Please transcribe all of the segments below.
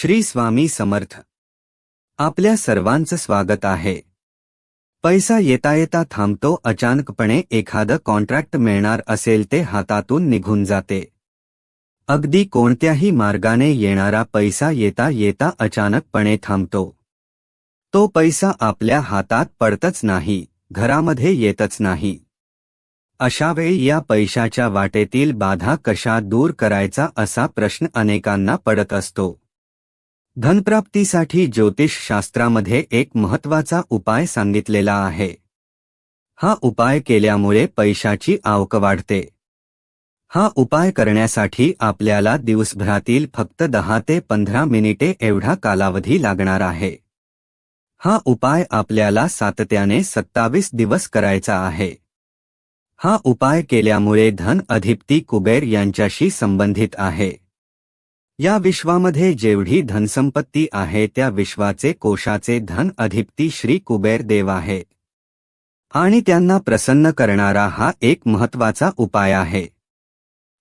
श्री स्वामी समर्थ. आपल्या सर्वांचं स्वागत आहे. पैसा येता येता थांबतो अचानकपणे एखादं कॉन्ट्रॅक्ट मिळणार असेल ते हातातून निघून जाते. अगदी कोणत्याही मार्गाने येणारा पैसा येता येता अचानकपणे थांबतो. तो पैसा आपल्या हातात पडतच नाही घरामध्ये येतच नाही. अशावेळी या पैशाच्या वाटेतील बाधा कशा दूर करायचा असा प्रश्न अनेकांना पडत असतो. धनप्राप्तीसाठी ज्योतिषशास्त्रामध्ये एक महत्त्वाचा उपाय सांगितलेला आहे. हा उपाय केल्यामुळे पैशाची आवक वाढते. हा उपाय करण्यासाठी आपल्याला दिवसभरातील फक्त दहा ते पंधरा मिनिटे एवढा कालावधी लागणार आहे. हा उपाय आपल्याला सातत्याने सत्तावीस दिवस करायचा आहे. हा उपाय केल्यामुळे धन अधिप्ती कुबेर यांच्याशी संबंधित आहे. या विश्वामध्ये जेवढी धनसंपत्ती आहे त्या विश्वाचे कोशाचे धन अधिपती श्री कुबेर देव आहे. आणि त्यांना प्रसन्न करणारा हा एक महत्त्वाचा उपाय आहे.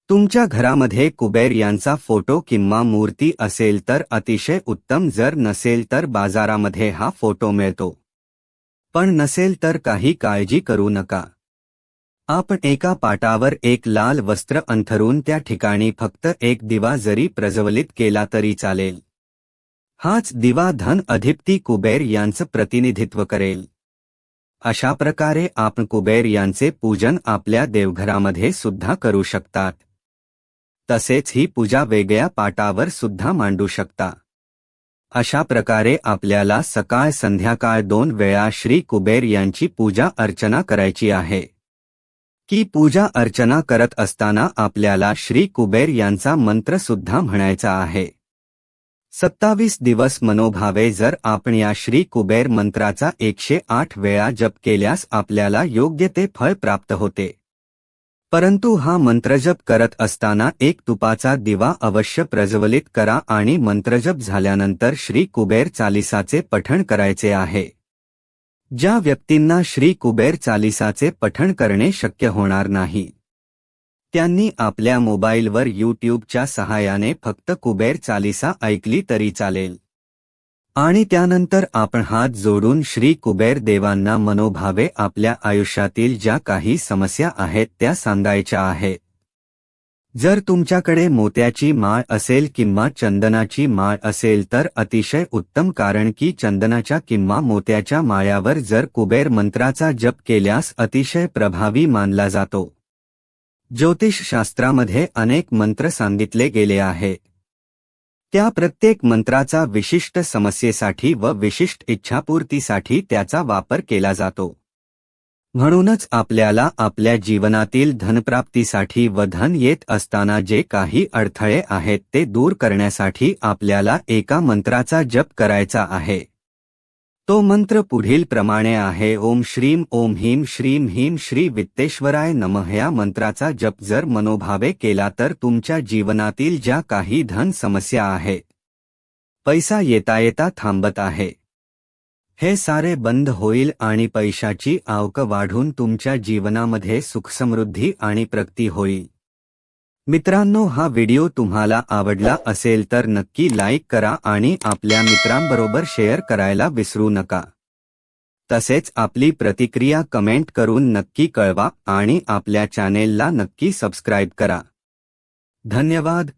तुमच्या घरामध्ये कुबेर यांचा फोटो किंवा मूर्ती असेल तर अतिशय उत्तम जर नसेल तर बाजारामध्ये हा फोटो मिळतो. पण नसेल तर काही काळजी करू नका. आपण एका पाटावर एक लाल वस्त्र अंथरून त्या ठिकाणी फक्त एक दिवा जरी प्रज्वलित केला तरी चालेल. हाच दिवा धन अधिप्ती कुबेर यांचं प्रतिनिधित्व करेल. अशा प्रकारे आपण कुबेर यांचे पूजन आपल्या देवघरामध्ये सुद्धा करू शकतात. तसेच ही पूजा वेगळ्या पाटावर सुद्धा मांडू शकता. अशा प्रकारे आपल्याला सकाळ संध्याकाळ दोन वेळा श्री कुबेर यांची पूजा अर्चना करायची आहे. की पूजा अर्चना करत असताना आपल्याला श्री कुबेर यांचा मंत्र सुद्धा म्हणायचा आहे. सत्तावीस दिवस मनोभावे जर आपण या श्री कुबेर मंत्राचा एकशे आठ वेळा जप केल्यास आपल्याला योग्य ते फळ प्राप्त होते. परंतु हा मंत्रजप करत असताना एक तुपाचा दिवा अवश्य प्रज्वलित करा आणि मंत्रजप झाल्यानंतर श्री कुबेर चालिसाचे पठण करायचे आहे. ज्या व्यक्तींना श्री कुबेर चालिसाचे पठण करणे शक्य होणार नाही. त्यांनी आपल्या मोबाईलवर यूट्यूबच्या सहाय्याने फक्त कुबेर चालिसा ऐकली तरी चालेल. आणि त्यानंतर आपण हात जोडून श्री कुबेर देवांना मनोभावे आपल्या आयुष्यातील ज्या काही समस्या आहेत त्या सांगायच्या आहेत. जर तुमच्याकडे मोत्याची माळ असेल किंवा चंदनाची माळ असेल तर अतिशय उत्तम कारण की चंदनाच्या किंवा मोत्याच्या माळ्यावर जर कुबेर मंत्राचा जप केल्यास अतिशय प्रभावी मानला जातो. ज्योतिषशास्त्रामध्ये अनेक मंत्र सांगितले गेले आहे. त्या प्रत्येक मंत्राचा विशिष्ट समस्येसाठी व विशिष्ट इच्छापूर्तीसाठी त्याचा वापर केला जातो. म्हणूनच आपल्याला आपल्या जीवनातील धनप्राप्तीसाठी व धन येत असताना जे काही अडथळे आहेत ते दूर करण्यासाठी आपल्याला एका मंत्राचा जप करायचा आहे. तो मंत्र पुढील प्रमाणे आहे ओम श्रीम ओम ह्रीम श्रीम ह्रीम श्री वित्तेश्वराय नमः. या मंत्राचा जप जर मनोभावे केला तर तुमच्या जीवनातील ज्या काही धन समस्या आहे पैसा येता येता थांबत आहे. हे सारे बंद होईल आणि पैशाची आवक वाढून तुमच्या जीवनामध्ये सुखसमृद्धी आणि प्रगती होईल. मित्रांनो हा व्हिडिओ तुम्हाला आवडला असेल तर नक्की लाईक करा आणि आपल्या मित्रांबरोबर शेअर करायला विसरू नका. तसेच आपली प्रतिक्रिया कमेंट करून नक्की कळवा आणि आपल्या चॅनेलला नक्की सबस्क्राईब करा. धन्यवाद.